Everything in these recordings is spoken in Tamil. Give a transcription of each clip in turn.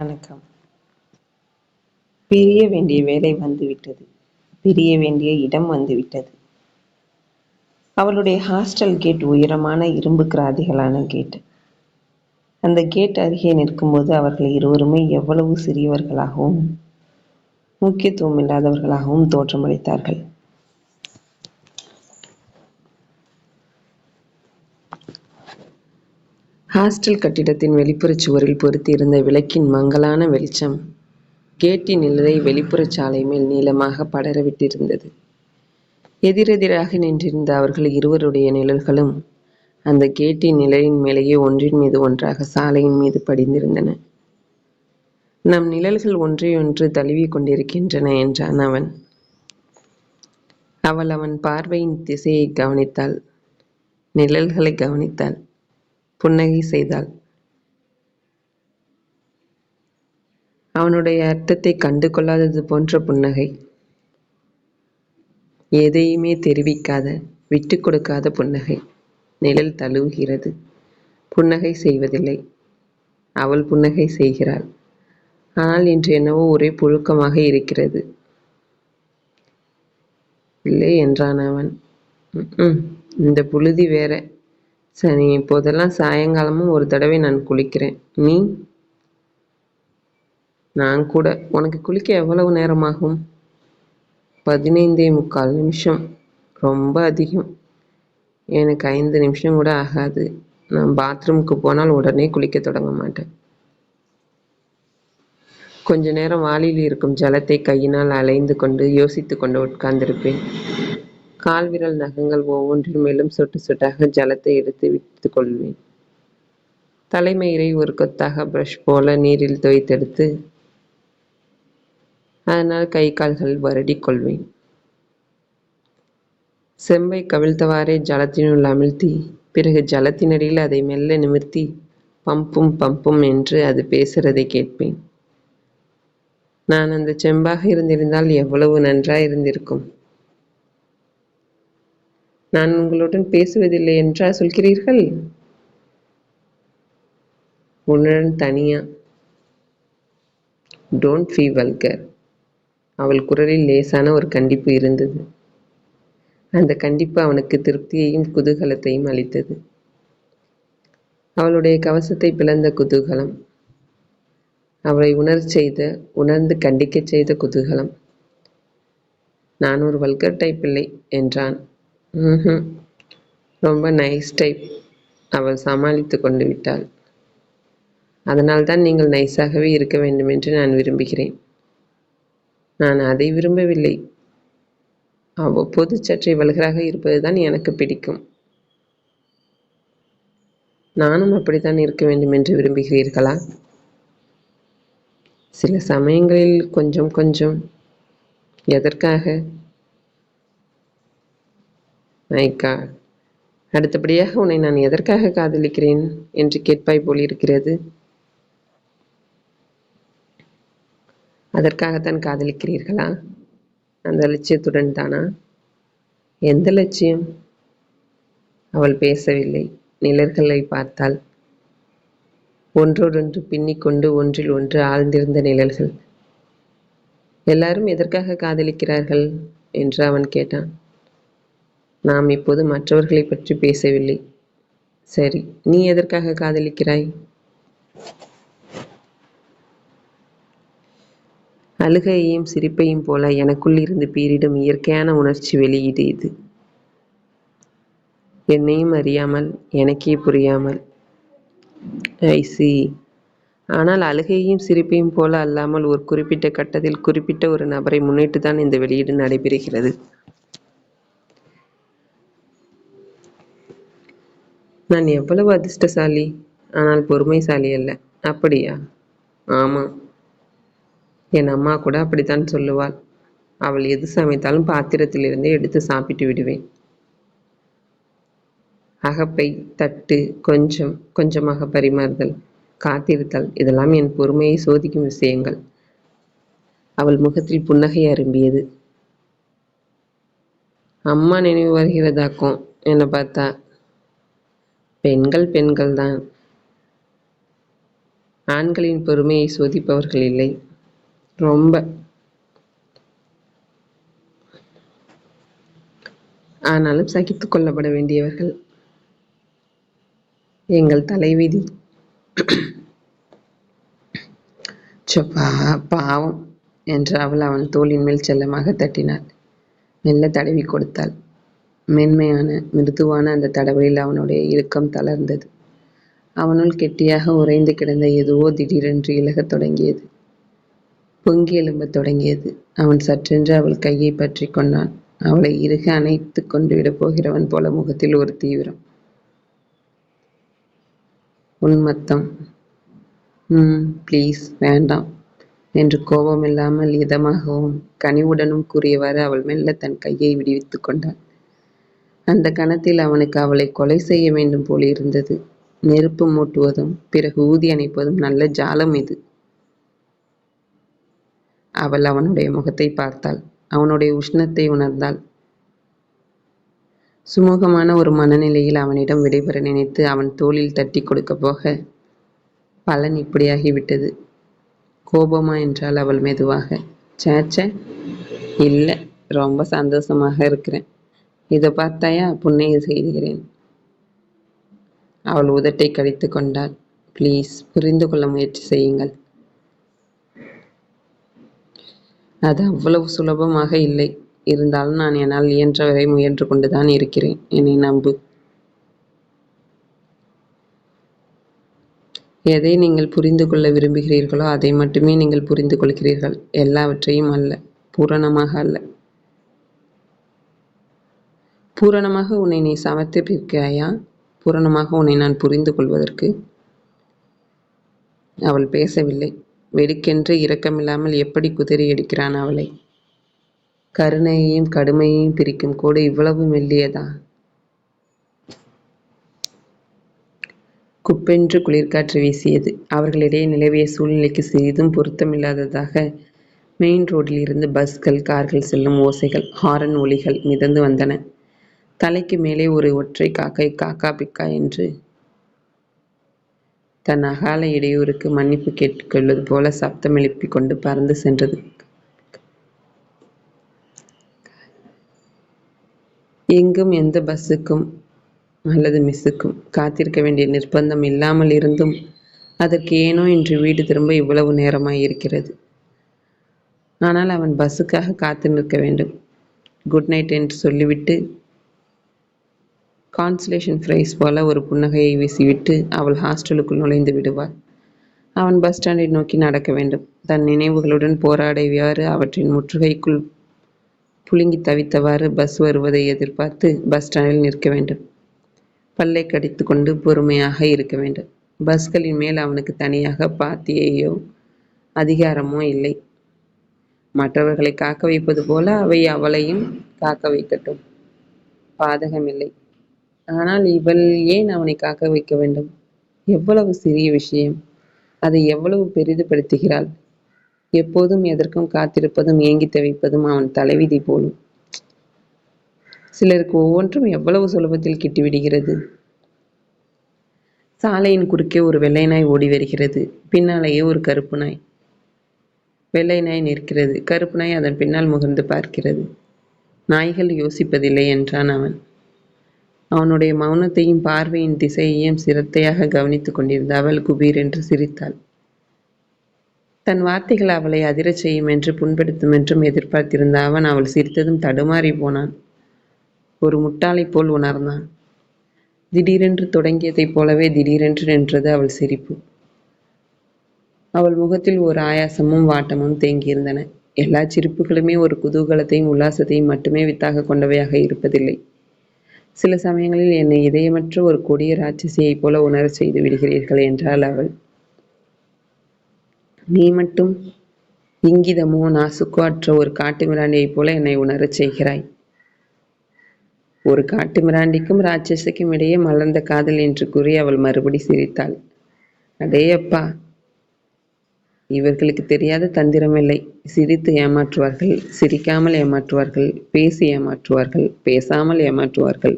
வணக்கம். பிரிய வேண்டிய வேலை வந்துவிட்டது. பிரிய வேண்டிய இடம் வந்துவிட்டது. அவளுடைய ஹாஸ்டல் கேட் உயரமான இரும்பு கிராதிகளான கேட் அந்த கேட் அருகே நிற்கும்போது அவர்கள் இருவருமே எவ்வளவு சிறியவர்களாகவும் முக்கியத்துவம் இல்லாதவர்களாகவும் தோற்றமளித்தார்கள். ஹாஸ்டல் கட்டிடத்தின் வெளிப்புறச் சுவரில் பொருத்தியிருந்த விளக்கின் மங்கலான வெளிச்சம் கேட்டின் நிழலை வெளிப்புறச் சாலை மேல் நீளமாக படரவிட்டிருந்தது. எதிரெதிராக நின்றிருந்த அவர்கள் இருவருடைய நிழல்களும் அந்த கேட்டின் நிழலின் மேலேயே ஒன்றின் மீது ஒன்றாக சாலையின் மீது படிந்திருந்தன. நம் நிழல்கள் ஒன்றையொன்று தழுவிக் கொண்டிருக்கின்றன என்றான் அவன். அவள் அவன் பார்வையின் திசையை கவனித்தாள். நிழல்களை கவனித்தாள். புன்னகை செய்தாள். அவனுடைய அர்த்தத்தை கண்டு கொள்ளாதது போன்ற புன்னகை. எதையுமே தெரிவிக்காத, விட்டுக் கொடுக்காத புன்னகை. நிழல் தழுவுகிறது. புன்னகை செய்வதில்லை. அவள் புன்னகை செய்கிறாள். ஆனால் இன்று என்னவோ ஒரே புழுக்கமாக இருக்கிறது. இல்லை என்றான் அவன். இந்த புழுதி வேற. சரி இப்போதெல்லாம் சாயங்காலமும் ஒரு தடவை நான் குளிக்கிறேன். நீ? நான் கூட. உனக்கு குளிக்க எவ்வளவு நேரமாகும்? பதினைந்தே முக்கால் நிமிஷம். ரொம்ப அதிகம். எனக்கு ஐந்து நிமிஷம் கூட ஆகாது. நான் பாத்ரூமுக்கு போனால் உடனே குளிக்க தொடங்க மாட்டேன். கொஞ்ச நேரம் வாளியில் இருக்கும் ஜலத்தை கையினால் அலைந்து கொண்டு யோசித்து கொண்டு உட்கார்ந்திருப்பேன். கால்விரல் நகங்கள் ஒவ்வொன்றின் மேலும் சொட்டு சொட்டாக ஜலத்தை எடுத்து விட்டுக் கொள்வேன். தலைமயிரை ஒரு கொத்தாக பிரஷ் போல நீரில் தோய்த்தெடுத்து அதனால் கை கால்கள் வருடிக் கொள்வேன். செம்பை கவிழ்த்தவாறே ஜலத்தினுள் அமிழ்த்தி பிறகு ஜலத்தினடியில் அதை மெல்ல நிமிர்த்தி பம்பும் பம்பும் என்று அது பேசுறதை கேட்பேன். நான் அந்த செம்பாக இருந்திருந்தால் எவ்வளவு நன்றாயிருந்திருக்கும். நான் உங்களுடன் பேசுவதில்லை என்றா சொல்கிறீர்கள்? உன்னுடன் தனியா. Don't feel vulgar. அவள் குரலில் லேசான ஒரு கண்டிப்பு இருந்தது. அந்த கண்டிப்பு அவனுக்கு திருப்தியையும் குதூகலத்தையும் அளித்தது. அவளுடைய கவசத்தை பிளந்த குதூகலம். அவளை உணர் செய்த, உணர்ந்து கண்டிக்கச் செய்த குதூகலம். நான் ஒரு வல்கர் டைப் இல்லை என்றான். ம்ஹும். ரொம்ப நைஸ் டைப். அவள் சமாளித்துக் கொண்டு விட்டாள். அதனால்தான் நீங்கள் நைஸாகவே இருக்க வேண்டுமென்று நான் விரும்புகிறேன். நான் அதை விரும்பவில்லை. அவ்வப்போது சற்றே வல்கராக இருப்பதுதான் எனக்குப் பிடிக்கும். நானும் அப்படித்தான் இருக்க வேண்டுமென்று விரும்புகிறீர்களா? சில சமயங்களில் கொஞ்சம் கொஞ்சம். எதற்காக? நாய்க்கா அடுத்தபடியாக உன்னை நான் எதற்காக காதலிக்கிறேன் என்று கேட்பாய் போலிருக்கிறது. அதற்காகத்தான் காதலிக்கிறீர்களா? அந்த லட்சியத்துடன் தானா? எந்த லட்சியம்? அவள் பேசவில்லை. நிழல்களைப் பார்த்தாள். ஒன்றோடொன்று பின்னிக் கொண்டு ஒன்றில் ஒன்று ஆழ்ந்திருந்த நிழல்கள். எல்லாரும் எதற்காக காதலிக்கிறார்கள்? என்று அவன் கேட்டான். நாம் இப்போது மற்றவர்களைப் பற்றி பேசவில்லை. சரி, நீ எதற்காக காதலிக்கிறாய்? அழுகையையும் சிரிப்பையும் போல எனக்குள் இருந்து பீரிடும் இயற்கையான உணர்ச்சி வெளியீடு இது. என்னையும் அறியாமல், எனக்கே புரியாமல். ஐ ஆனால் அழுகையையும் சிரிப்பையும் போல அல்லாமல் ஒரு குறிப்பிட்ட கட்டத்தில் குறிப்பிட்ட ஒரு நபரை முன்னிட்டு தான் இந்த வெளியீடு நடைபெறுகிறது. நான் எவ்வளவு அதிர்ஷ்டசாலி. ஆனால் பொறுமைசாலி அல்ல. அப்படியா? ஆமாம். என் அம்மா கூட அப்படித்தான் சொல்லுவாள். அவள் எது சமைத்தாலும் பாத்திரத்திலிருந்தே எடுத்து சாப்பிட்டு விடுவேன். அகப்பை, தட்டு, கொஞ்சம் கொஞ்சமாக பரிமாறுதல், காத்திருத்தல் இதெல்லாம் என் பொறுமையை சோதிக்கும் விஷயங்கள். அவள் முகத்தில் புன்னகை அரும்பியது. அம்மா நினைவு வருகிறதாக்கும் என்னை பார்த்தா. பெண்கள் பெண்கள்தான். ஆண்களின் பொறுமையை சோதிப்பவர்கள் இல்லை. ரொம்ப. ஆனாலும் சகித்துக் கொள்ளப்பட வேண்டியவர்கள் எங்கள் தலைவிதி. சொப்பா பாவம் என்று அவள் அவன் தோளின் மேல் செல்லமாக தட்டினாள். மெல்ல தடவி கொடுத்தாள். மென்மையான மிருதுவான அந்த தடவையில் அவனுடைய இறுக்கம் தளர்ந்தது. அவனுள் கெட்டியாக உறைந்து கிடந்த எதுவோ திடீரென்று இழகத் தொடங்கியது. பொங்கி எழும்பத் தொடங்கியது. அவன் சற்றென்று அவள் கையை பற்றி கொண்டான். அவளை இறுக அணைத்து கொண்டு விடப் போகிறவன் போல முகத்தில் ஒரு தீவிரம். உன்மத்தம் ம் ப்ளீஸ் வேண்டாம் என்று கோபமில்லாமல் இதமாகவும் கனிவுடனும் கூறியவாறு அவள் மெல்ல தன் கையை விடுவித்து கொண்டாள். அந்த கணத்தில் அவனுக்கு அவளை கொலை செய்ய வேண்டும் போல் இருந்தது. நெருப்பு மூட்டுவதும் பிறகு ஊதி அணைப்பதும் நல்ல ஜாலம் இது. அவள் அவனுடைய முகத்தை பார்த்தாள். அவனுடைய உஷ்ணத்தை உணர்ந்தாள். சுமூகமான ஒரு மனநிலையில் அவனிடம் விடைபெற நினைத்து அவன் தோளில் தட்டி கொடுக்க போக பலன் இப்படியாகிவிட்டது கோபமா என்றால் அவள் மெதுவாக. சேச்ச இல்லை ரொம்ப சந்தோஷமாக இருக்கிறேன். இதை பார்த்தாயா? புன்னகை செய்கிறேன். அவள் உதட்டை கடித்து கொண்டாள். ப்ளீஸ் புரிந்து கொள்ள முயற்சி செய்யுங்கள். அது அவ்வளவு சுலபமாக இல்லை. இருந்தாலும் நான் என்னால் இயன்றவரை முயன்று கொண்டுதான் இருக்கிறேன். என்னை நம்பு. எதை நீங்கள் புரிந்து கொள்ள விரும்புகிறீர்களோ அதை மட்டுமே நீங்கள் புரிந்து கொள்கிறீர்கள். எல்லாவற்றையும் அல்ல. பூரணமாக அல்ல. பூரணமாக உன்னை நீ சமர்த்திருக்கிறாயா பூரணமாக உன்னை நான் புரிந்து கொள்வதற்கு அவள் பேசவில்லை. வெடுக்கென்று இரக்கமில்லாமல் எப்படி குதிரை எடுக்கிறான் அவளை? கருணையையும் கடுமையையும் பிரிக்கும் கூட இவ்வளவு மெல்லியதா? குப்பென்று குளிர்காற்று வீசியது. அவர்களிடையே நிலவிய சூழ்நிலைக்கு சிறிதும் பொருத்தமில்லாததாக மெயின் ரோடில் இருந்து பஸ்கள் கார்கள் செல்லும் ஓசைகள் ஹாரன் ஒலிகள் மிதந்து வந்தன. தலைக்கு மேலே ஒரு ஒற்றை காக்கை காக்கா பிக்கா என்று தன் அகால இடையூறுக்கு மன்னிப்பு கேட்டுக்கொள்வது போல சப்தம் எழுப்பிக் கொண்டு பறந்து சென்றது. எங்கும் எந்த பஸ்ஸுக்கும் அல்லது மிஸ்ஸுக்கும் காத்திருக்க வேண்டிய நிர்பந்தம் இல்லாமல் இருந்தும் அதற்கு ஏனோ இன்று வீடு திரும்ப இவ்வளவு நேரமாய் இருக்கிறது. ஆனால் அவன் பஸ்ஸுக்காக காத்து நிற்க வேண்டும். குட் நைட் என்று சொல்லிவிட்டு கான்சுலேஷன் ஃப்ரைஸ் போல ஒரு புன்னகையை வீசிவிட்டு அவள் ஹாஸ்டலுக்குள் நுழைந்து விடுவாள். அவன் பஸ் ஸ்டாண்டை நோக்கி நடக்க வேண்டும். தன் நினைவுகளுடன் போராடைவியாறு அவற்றின் முற்றுகைக்குள் புழுங்கி தவித்தவாறு பஸ் வருவதை எதிர்பார்த்து பஸ் ஸ்டாண்டில் நிற்க வேண்டும். பல்லை கடித்து கொண்டு பொறுமையாக இருக்க வேண்டும். பஸ்களின் மேல் அவனுக்கு தனியாக பாத்தியையோ அதிகாரமோ இல்லை. மற்றவர்களை காக்க வைப்பது போல அவை அவளையும் காக்க வைக்கட்டும். பாதகமில்லை ஆனால் இவள் ஏன் அவனை காக்க வைக்க வேண்டும்? எவ்வளவு சிறிய விஷயம். அதை எவ்வளவு பெரிதுபடுத்துகிறாள்? எப்போதும் எதற்கும் காத்திருப்பதும் ஏங்கி தவிப்பதும் அவன் தலைவிதி போலும். சிலருக்கு ஒவ்வொன்றும் எவ்வளவு சுலபத்தில் கிட்டிவிடுகிறது. சாலையின் குறுக்கே ஒரு வெள்ளை நாய் ஓடி வருகிறது. பின்னாலேயே ஒரு கருப்பு நாய். வெள்ளை நாய் நிற்கிறது. கருப்பு நாய் அதன் பின்னால் முகர்ந்து பார்க்கிறது. நாய்கள் யோசிப்பதில்லை என்றான் அவன். அவனுடைய மௌனத்தையும் பார்வையின் திசையையும் சிரத்தையாக கவனித்துக் கொண்டிருந்த அவள் குபீர் என்று சிரித்தாள். தன் வார்த்தைகள் அவளை அதிரச் செய்யும் என்று புண்படுத்தும் என்றும் எதிர்பார்த்திருந்த அவன் அவள் சிரித்ததும் தடுமாறி போனான். ஒரு முட்டாளை போல் உணர்ந்தான். திடீரென்று தொடங்கியதைப் போலவே திடீரென்று நின்றது அவள் சிரிப்பு. அவள் முகத்தில் ஒரு ஆயாசமும் வாட்டமும் தேங்கியிருந்தன. எல்லா சிரிப்புகளுமே ஒரு குதூகலத்தையும் உல்லாசத்தையும் மட்டுமே வித்தாக கொண்டவையாக இருப்பதில்லை. சில சமயங்களில் என்னை இதயமற்ற ஒரு கொடிய ராட்சசியைப் போல உணரச் செய்து விடுகிறீர்கள் என்றாள் அவள். நீ மட்டும் இங்கிதமோ நாசுக்கோ அற்ற ஒரு காட்டு மிராண்டியைப் போல என்னை உணரச் செய்கிறாய். ஒரு காட்டு மிராண்டிக்கும் ராட்சசிக்கும் இடையே மலர்ந்த காதல் என்று கூறி அவள் மறுபடி சிரித்தாள். அடேயப்பா இவர்களுக்கு தெரியாத தந்திரமில்லை. சிரித்து ஏமாற்றுவார்கள் சிரிக்காமல் ஏமாற்றுவார்கள் பேசி ஏமாற்றுவார்கள் பேசாமல் ஏமாற்றுவார்கள்.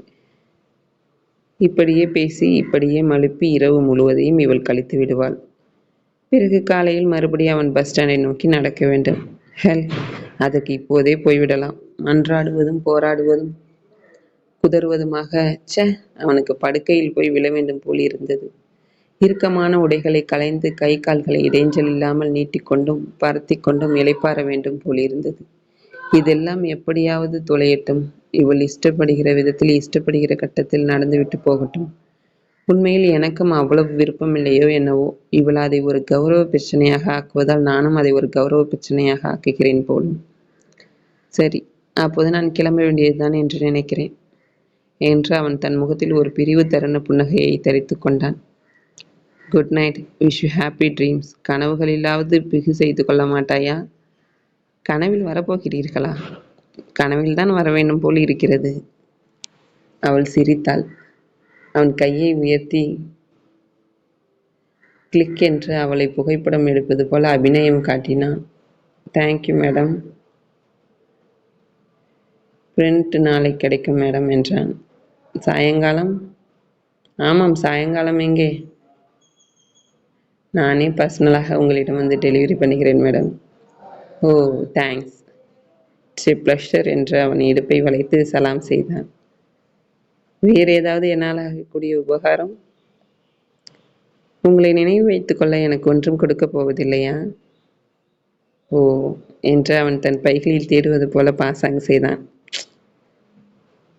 இப்படியே பேசி இப்படியே மழுப்பி இரவு முழுவதையும் இவள் கழித்து விடுவாள். பிறகு காலையில் மறுபடியும் அவன் பஸ் ஸ்டாண்டை நோக்கி நடக்க வேண்டும். ஹெல் அதற்கு இப்போதே போய்விடலாம். மன்றாடுவதும் போராடுவதும் குதறுவதுமாக ச்சே அவனுக்கு படுக்கையில் போய் விழ வேண்டும் போல் இருந்தது இறுக்கமான உடைகளை களைந்து கை கால்களை இடைஞ்சல் இல்லாமல் நீட்டிக்கொண்டும் பரத்தி கொண்டும் இளைப்பாற வேண்டும் போலிருந்தது இதெல்லாம் எப்படியாவது தொலையட்டும். இவள் இஷ்டப்படுகிற விதத்தில் இஷ்டப்படுகிற கட்டத்தில் நடந்துவிட்டு போகட்டும். உண்மையில் எனக்கும் அவ்வளவு விருப்பமில்லையோ என்னவோ இவள் அதை ஒரு கௌரவ பிரச்சனையாக ஆக்குவதால் நானும் அதை ஒரு கௌரவ பிரச்சனையாக ஆக்குகிறேன் போலும். சரி அப்போது நான் கிளம்ப வேண்டியதுதான் என்று நினைக்கிறேன். என்று அவன் தன் முகத்தில் ஒரு பிரிவு தருண புன்னகையை தரித்து கொண்டான். Good night wish you happy dreams கனவுகளிலாவது பிகு செய்து கொள்ள மாட்டாயா? கனவில் வரப்போகிறீர்களா? கனவில் தான் வர வேண்டும் போல் இருக்கிறது. அவள் சிரித்தாள். அவன் கையை உயர்த்தி கிளிக் என்று அவளை புகைப்படம் எடுப்பது போல அபிநயம் காட்டினான். தேங்க்யூ மேடம் பிரிண்ட் நாளை கிடைக்கும் மேடம் என்றான். சாயங்காலம்? ஆமாம் சாயங்காலம் எங்கே? நானே பர்சனலாக உங்களிடம் வந்து டெலிவரி பண்ணுகிறேன் madam oh thanks it's pleasure என்று அவன் இடுப்பை வளைத்து சலாம் செய்தான். வேறு ஏதாவது என்னால் ஆகக்கூடிய உபகாரம்? உங்களை நினைவு வைத்துக்கொள்ள எனக்கு ஒன்றும் கொடுக்க போவதில்லையா? ஓ என்று அவன் தன் பைகளில் தேடுவது போல பாசாங் செய்தான்.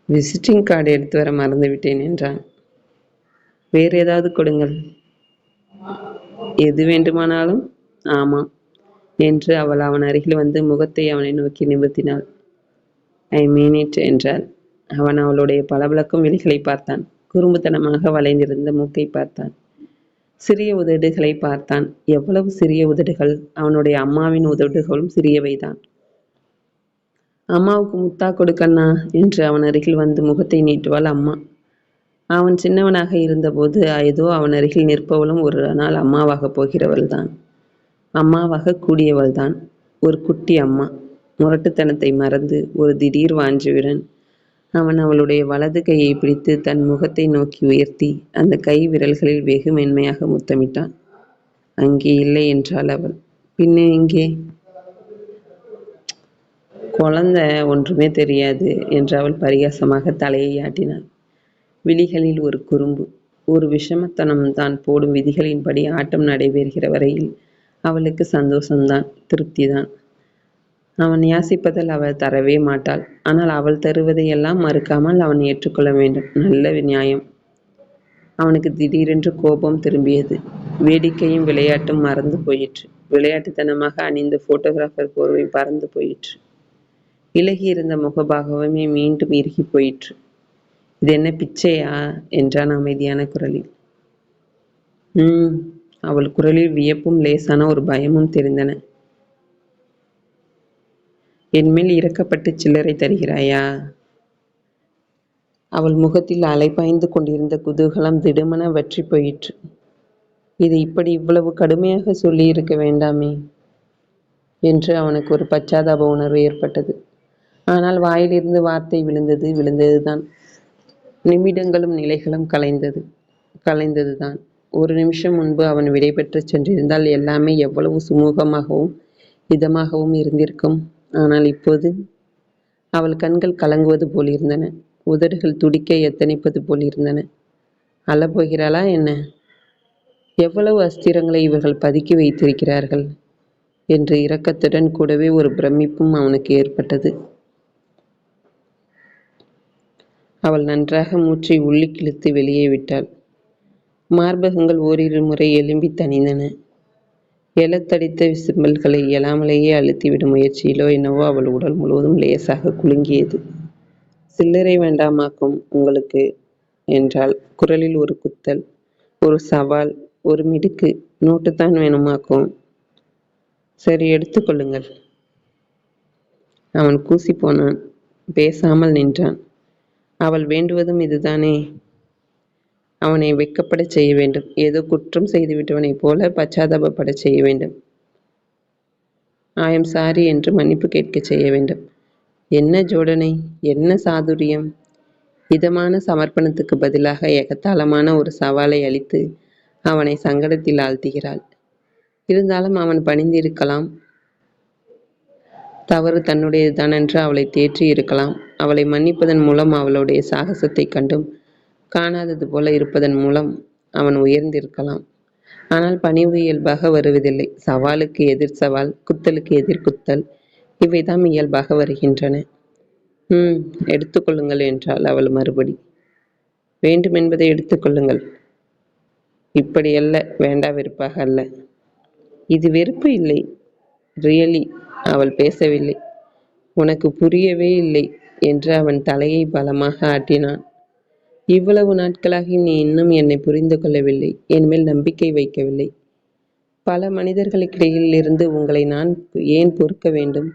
விசிட்டிங் கார்டு எடுத்து வர மறந்துவிட்டேன் என்றான். வேறு ஏதாவது கொடுங்கள். எது வேண்டுமானாலும் ஆமாம் என்று அவள் அவன் அருகில் வந்து முகத்தை அவனை நோக்கி நிமிர்த்தினாள். ஐ மீன் இட் என்றாள். அவன் அவளுடைய பளபளக்கும் விழிகளை பார்த்தான். குறும்புத்தனமாக வளைந்திருந்த மூக்கை பார்த்தான். சிறிய உதடுகளை பார்த்தான். எவ்வளவு சிறிய உதடுகள். அவனுடைய அம்மாவின் உதடுகளும் சிறியவைதான். அம்மாவுக்கு முத்தா கொடுக்கண்ணா என்று அவன் அருகில் வந்து முகத்தை நீட்டுவாள் அம்மா. அவன் சின்னவனாக இருந்தபோது ஏதோ அவன் அருகில் நிற்பவளும் ஒரு நாள் அம்மாவாக போகிறவள்தான். அம்மாவாக கூடியவள்தான். ஒரு குட்டி அம்மா. முரட்டுத்தனத்தை மறந்து ஒரு திடீர் வாஞ்சுவிடன் அவன் அவளுடைய வலது கையை பிடித்து தன் முகத்தை நோக்கி உயர்த்தி அந்த கை விரல்களில் வெகு மென்மையாக முத்தமிட்டான். அங்கே இல்லை என்றாள் அவள். பின்னே எங்கே? குழந்தை ஒன்றுமே தெரியாது என்று அவள் பரிகாசமாக தலையை ஆட்டினாள். விழிகளில் ஒரு குறும்பு. ஒரு விஷமத்தனம் தான் போடும் விதிகளின்படி ஆட்டம் நடைபெறுகிற வரையில் அவளுக்கு சந்தோஷம்தான் திருப்திதான். அவன் யாசிப்பதில் அவள் தரவே மாட்டாள். ஆனால் அவள் தருவதையெல்லாம் மறுக்காமல் அவன் ஏற்றுக்கொள்ள வேண்டும். நல்ல நியாயம். அவனுக்கு திடீரென்று கோபம் திரும்பியது. வேடிக்கையும் விளையாட்டும் மறந்து போயிற்று. விளையாட்டுத்தனமாக அணிந்த போட்டோகிராஃபர் போர்வை பறந்து போயிற்று. இலகி இருந்த முகபாகவமே மீண்டும் இறுகி போயிற்று. இது என்ன பிச்சையா? என்றான் அமைதியான குரலில். உம் அவள் குரலில் வியப்பும் லேசான ஒரு பயமும் தெரிந்தன. என்மேல் இறக்கப்பட்டு சில்லறை தருகிறாயா? அவள் முகத்தில் அலைபாய்ந்து கொண்டிருந்த குதூகலம் திடுமன வற்றி போயிற்று. இது இப்படி இவ்வளவு கடுமையாக சொல்லி இருக்க வேண்டாமே? என்று அவனுக்கு ஒரு பச்சாதாப உணர்வு ஏற்பட்டது. ஆனால் வாயிலிருந்து வார்த்தை விழுந்தது விழுந்ததுதான். நிமிடங்களும் நிலைகளும் கலைந்தது. கலைந்ததுதான். ஒரு நிமிஷம் முன்பு அவன் விடைபெற்று சென்றிருந்தால் எல்லாமே எவ்வளவு சுமூகமாகவும் இதமாகவும் இருந்திருக்கும். ஆனால் இப்போது அவள் கண்கள் கலங்குவது போலிருந்தன. உதடுகள் துடிக்க எத்தனைப்பது போலிருந்தன. அழப்போகிறாளா என்ன? எவ்வளவு அஸ்திரங்களை இவர்கள் பதுக்கி வைத்திருக்கிறார்கள்? என்று இரக்கத்துடன் கூடவே ஒரு பிரமிப்பும் அவனுக்கு ஏற்பட்டது. அவள் நன்றாக மூச்சை உள்ளி வெளியே விட்டாள். மார்பகங்கள் ஓரிரு முறை எலும்பி தணிந்தன. எழத்தடித்த விசும்பல்களை எழாமலேயே அழுத்திவிடும் முயற்சியிலோ என்னவோ அவள் உடல் முழுவதும் லேசாக குலுங்கியது. சில்லறை வேண்டாமாக்கும் உங்களுக்கு என்றால் குரலில் ஒரு குத்தல் ஒரு சவால் ஒரு மிடுக்கு. நோட்டுத்தான் வேணுமாக்கும். சரி எடுத்துக்கொள்ளுங்கள். அவன் கூசி போனான் பேசாமல் நின்றான். அவள் வேண்டுவதும் இதுதானே. அவனை வெக்கப்படச் செய்ய வேண்டும். ஏதோ குற்றம் செய்துவிட்டவனைப் போல பச்சாதாபப்படச் செய்ய வேண்டும். ஆயம் சாரி என்று மன்னிப்பு கேட்கச் செய்ய வேண்டும். என்ன ஜோடனை? என்ன சாதுரியம்? இதமான சமர்ப்பணத்துக்கு பதிலாக எகத்தாளமான ஒரு சவாலை அளித்து அவனை சங்கடத்தில் ஆழ்த்துகிறாள். இருந்தாலும் அவன் பணிந்திருக்கலாம். தவறு தன்னுடையதுதான் என்று அவளை தேற்றி இருக்கலாம். அவளை மன்னிப்பதன் மூலம் அவளுடைய சாகசத்தைக் கண்டும் காணாதது போல இருப்பதன் மூலம் அவன் உயர்ந்திருக்கலாம். ஆனால் பணிவு இயல்பாக வருவதில்லை. சவாலுக்கு எதிர் சவால் குத்தலுக்கு எதிர் குத்தல் இவைதான் இயல்பாக வருகின்றன. ம் எடுத்துக்கொள்ளுங்கள் என்றாள் அவள் மறுபடி. வேண்டுமென்பதை எடுத்துக்கொள்ளுங்கள் இப்படி அல்ல வேண்டா வெறுப்பாக அல்ல. இது வெறுப்பு இல்லை. ரியலி அவள் பேசவில்லை. உனக்கு புரியவே இல்லை என்று அவன் தலையை பலமாக ஆட்டினான். இவ்வளவு நாட்களாக நீ இன்னும் என்னை புரிந்து கொள்ளவில்லை. என் மேல் நம்பிக்கை வைக்கவில்லை. பல மனிதர்களுக்கிடையில் இருந்து உங்களை நான் ஏன் பொறுக்க வேண்டும்?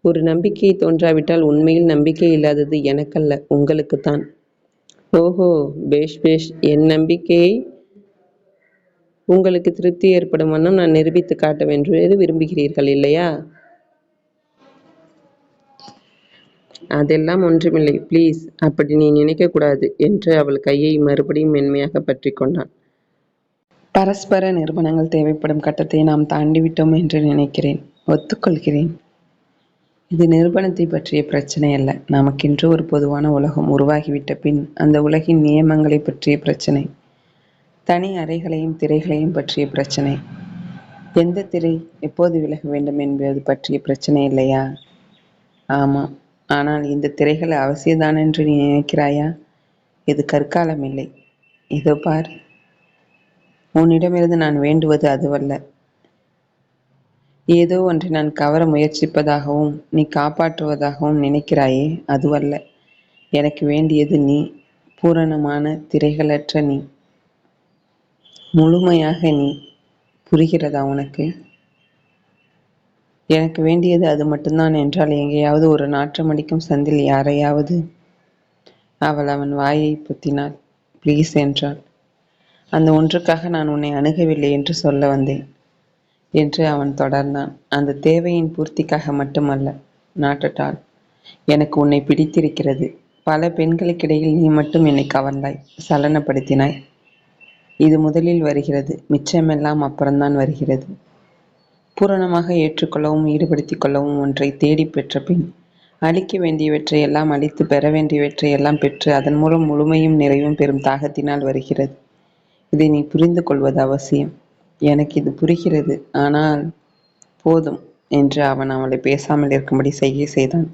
ஒரு நம்பிக்கை தோன்றாவிட்டால் உண்மையில் நம்பிக்கை இல்லாதது எனக்கல்ல உங்களுக்குத்தான். ஓஹோ பேஷ் பேஷ். என் நம்பிக்கையை உங்களுக்கு திருப்தி ஏற்படும் வண்ணம் நான் நிரூபித்து காட்ட வேண்டும் விரும்புகிறீர்கள் இல்லையா? அதெல்லாம் ஒன்றுமில்லை. ப்ளீஸ் அப்படி நீ நினைக்கக்கூடாது என்று அவள் கையை மறுபடியும் மென்மையாக பற்றி கொண்டான். பரஸ்பர நிறுவனங்கள் தேவைப்படும் கட்டத்தை நாம் தாண்டிவிட்டோம் என்று நினைக்கிறேன். ஒத்துக்கொள்கிறேன். இது நிறுவனத்தை பற்றிய பிரச்சனை அல்ல. நமக்கென்று ஒரு பொதுவான உலகம் உருவாகிவிட்ட பின் அந்த உலகின் நியமங்களை பற்றிய பிரச்சனை. தனி அறைகளையும் திரைகளையும் பற்றிய பிரச்சனை. எந்த திரை எப்போது விலக வேண்டும் என்பது பற்றிய பிரச்சனை இல்லையா? ஆமாம். ஆனால் இந்த திரைகள் அவசியம்தான் என்று நீ நினைக்கிறாயா? இது கற்காலம் இல்லை. இதோ பார். உன்னிடமிருந்து நான் வேண்டுவது அதுவல்ல. ஏதோ ஒன்றை நான் கவர முயற்சிப்பதாகவும் நீ காப்பாற்றுவதாகவும் நினைக்கிறாயே அதுவல்ல. எனக்கு வேண்டியது நீ. பூரணமான திரைகளற்ற நீ. முழுமையாக நீ. புரிகிறதா உனக்கு? எனக்கு வேண்டியது அது மட்டும்தான் என்றால் எங்கேயாவது ஒரு நாற்றமடிக்கும் சந்தில் யாரையாவது. அவள் அவன் வாயை புத்தினாள். ப்ளீஸ் என்றாள். அந்த ஒன்றுக்காக நான் உன்னை அணுகவில்லை என்று சொல்ல வந்தேன். என்று அவன் தொடர்ந்தான். அந்த தேவையின் பூர்த்திக்காக மட்டுமல்ல நாட்டட்டால் எனக்கு உன்னை பிடித்திருக்கிறது. பல பெண்களுக்கிடையில் நீ மட்டும் என்னை கவர்ந்தாய் சலனப்படுத்தினாய். இது முதலில் வருகிறது மிச்சமெல்லாம் அப்புறம்தான் வருகிறது. பூரணமாக ஏற்றுக்கொள்ளவும் ஈடுபடுத்திக் கொள்ளவும் ஒன்றை தேடி பெற்ற பின் அளிக்க வேண்டியவற்றை எல்லாம் அளித்து பெற வேண்டியவற்றை எல்லாம் பெற்று அதன் மூலம் முழுமையும் நிறைவும் பெறும் தாகத்தினால் வருகிறது. இதை நீ புரிந்து கொள்வது அவசியம். எனக்கு இது புரிகிறது. ஆனால் போதும் என்று அவன் அவளை பேசாமல் இருக்கும்படி செய்ய செய்தான்.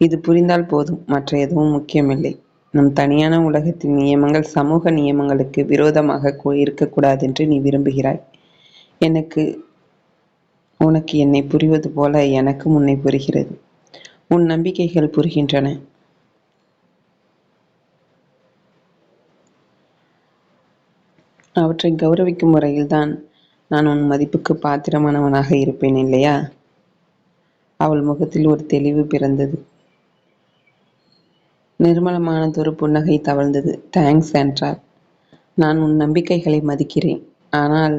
இது புரிந்தால் போதும். மற்ற எதுவும் முக்கியமில்லை. நம் தனியான உலகத்தின் நியமங்கள் சமூக நியமங்களுக்கு விரோதமாக இருக்கக்கூடாது என்று நீ விரும்புகிறாய். எனக்கு உனக்கு என்னை புரிவது போல எனக்கும் உன்னை புரிகிறது. உன் நம்பிக்கைகள் புரிகின்றன. அவற்றை கௌரவிக்கும் முறையில்தான் நான் உன் மதிப்புக்கு பாத்திரமானவனாக இருப்பேன் இல்லையா? அவள் முகத்தில் ஒரு தெளிவு பிறந்தது. நிர்மலமானதொரு புன்னகை தவழ்ந்தது. தேங்க்ஸ் என்றார் நான் உன் நம்பிக்கைகளை மதிக்கிறேன். ஆனால்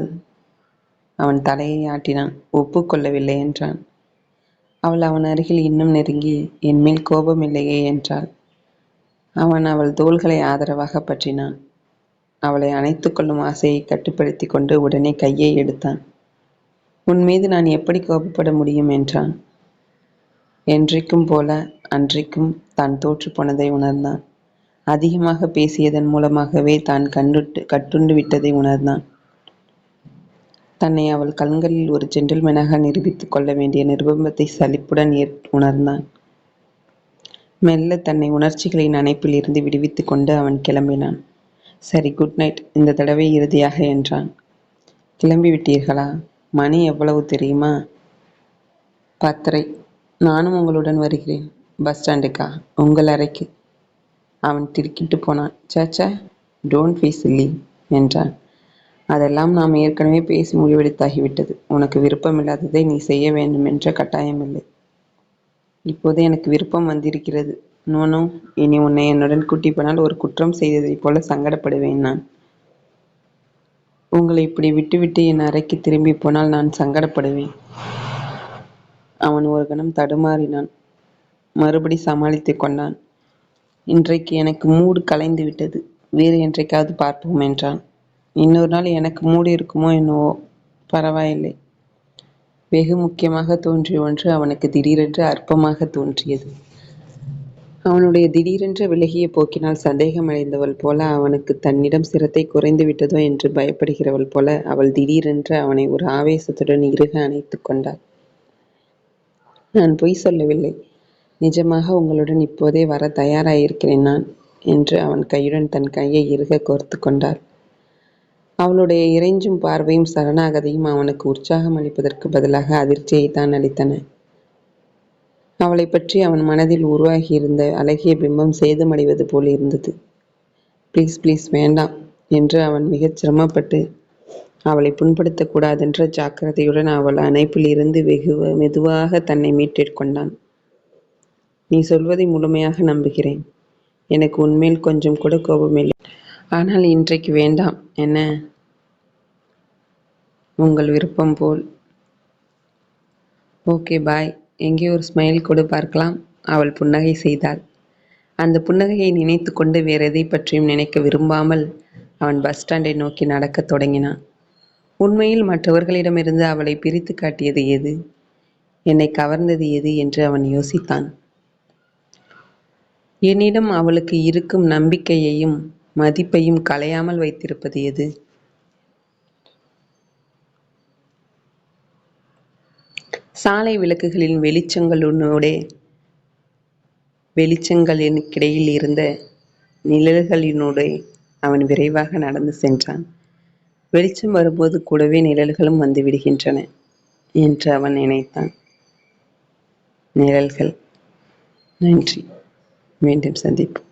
அவன் தலையை ஆட்டினான். ஒப்புக்கொள்ளவில்லை என்றான். அவள் அவன் அருகில் இன்னும் நெருங்கி என்மேல் கோபமில்லையே என்றாள். அவன் அவள் தோள்களை ஆதரவாக பற்றினான். அவளை அணைத்து கொள்ளும் ஆசையை கட்டுப்படுத்தி கொண்டு உடனே கையை எடுத்தான். உன் மீது நான் எப்படி கோபப்பட முடியும் என்றான். என்றைக்கும் போல அன்றைக்கும் தான் தோற்று போனதை உணர்ந்தான். அதிகமாக பேசியதன் மூலமாகவே தான் கண்டுட்டு கட்டுண்டு விட்டதை உணர்ந்தான். தன்னை அவள் கண்களில் ஒரு ஜென்டில்மேனாக நிரூபித்துக் கொள்ள வேண்டிய நிர்பந்தத்தை சலிப்புடன் ஏற் உணர்ந்தான். மெல்ல தன்னை உணர்ச்சிகளின் அணைப்பில் இருந்து விடுவித்துக் கொண்டு அவன் கிளம்பினான். சரி குட் நைட். இந்த தடவை இறுதியாக என்றான். கிளம்பி விட்டீர்களா? மணி எவ்வளவு தெரியுமா? பத்தரை. நானும் உங்களுடன் வருகிறேன். பஸ் ஸ்டாண்டுக்கா? உங்கள் அறைக்கு. அவன் திருக்கிட்டு போனான். சேச்சா டோன்ட் ஃபீஸ் இல்லி என்றான். அதெல்லாம் நாம் ஏற்கனவே பேசி முடிவெடுத்தாகிவிட்டது. உனக்கு விருப்பமில்லாததை நீ செய்ய வேண்டும் என்ற கட்டாயமில்லை. இப்போது எனக்கு விருப்பம் வந்திருக்கிறது. நோனோ இனி உன்னை என்னுடன் கூட்டி போனால் ஒரு குற்றம் செய்ததைப் போல சங்கடப்படுவேன் நான். உங்களை இப்படி விட்டுவிட்டு என் அறைக்கு திரும்பி போனால் நான் சங்கடப்படுவேன். அவன் ஒரு கணம் தடுமாறினான். மறுபடி சமாளித்து கொண்டான். இன்றைக்கு எனக்கு மூடு கலைந்து விட்டது வேறு என்றைக்காவது பார்ப்போம் என்றான். இன்னொரு நாள் எனக்கு மூடி இருக்குமோ என்னவோ. பரவாயில்லை. வெகு முக்கியமாக தோன்றிய ஒன்று அவனுக்கு திடீரென்று அற்பமாக தோன்றியது. அவனுடைய திடீரென்று விலகிய போக்கினால் சந்தேகமடைந்தவள் போல அவனுக்கு தன்னிடம் சிரத்தை குறைந்து விட்டதோ என்று பயப்படுகிறவள் போல அவள் திடீரென்று அவனை ஒரு ஆவேசத்துடன் இறுக அணைத்துக் கொண்டாள். நான் பொய் சொல்லவில்லை. நிஜமாக உங்களுடன் இப்போதே வர தயாராயிருக்கிறேன் நான் என்று அவன் கையுடன் தன் கையை இறுக கோர்த்து கொண்டாள். அவளுடைய இறைஞ்சும் பார்வையும் சரணாகதியும் அவனுக்கு உற்சாகம் அளிப்பதற்கு பதிலாக அதிர்ச்சியை தான் அளித்தன. அவளை பற்றி அவன் மனதில் உருவாகியிருந்த அழகிய பிம்பம் சேதமடைவது போல் இருந்தது. ப்ளீஸ் ப்ளீஸ் வேண்டாம் என்று அவன் மிகச் சிரமப்பட்டு அவளை புண்படுத்தக்கூடாதென்ற ஜாக்கிரதையுடன் அவள் அணைப்பில் இருந்து வெகு மெதுவாக தன்னை மீட்டிற்கொண்டான் நீ சொல்வதை முழுமையாக நம்புகிறேன். எனக்கு உண்மையில் கொஞ்சம் கூட கோபமில்லை ஆனால் இன்றைக்கு வேண்டாம் என்ன? உங்கள் விருப்பம் போல். Okay bye. எங்கே ஒரு ஸ்மைல் கொடு பார்க்கலாம். அவள் புன்னகை செய்தாள். அந்த புன்னகையை நினைத்து கொண்டு வேற எதை பற்றியும் நினைக்க விரும்பாமல் அவன் பஸ் ஸ்டாண்டை நோக்கி நடக்கத் தொடங்கினான். உண்மையில் மற்றவர்களிடமிருந்து அவளை பிரித்து காட்டியது எது? என்னை கவர்ந்தது எது என்று அவன் யோசித்தான். என்னிடம் அவளுக்கு இருக்கும் நம்பிக்கையையும் மதிப்பையும் களையாமல் வைத்திருப்பது எது? சாலை விளக்குகளின் வெளிச்சங்களுடனே வெளிச்சங்களினுக்கிடையில் இருந்த நிழல்களினூடே அவன் விரைவாக நடந்து சென்றான். வெளிச்சம் வரும்போது கூடவே நிழல்களும் வந்து விடுகின்றன என்று அவன் நினைத்தான். நிழல்கள். நன்றி. மீண்டும் சந்திப்போம்.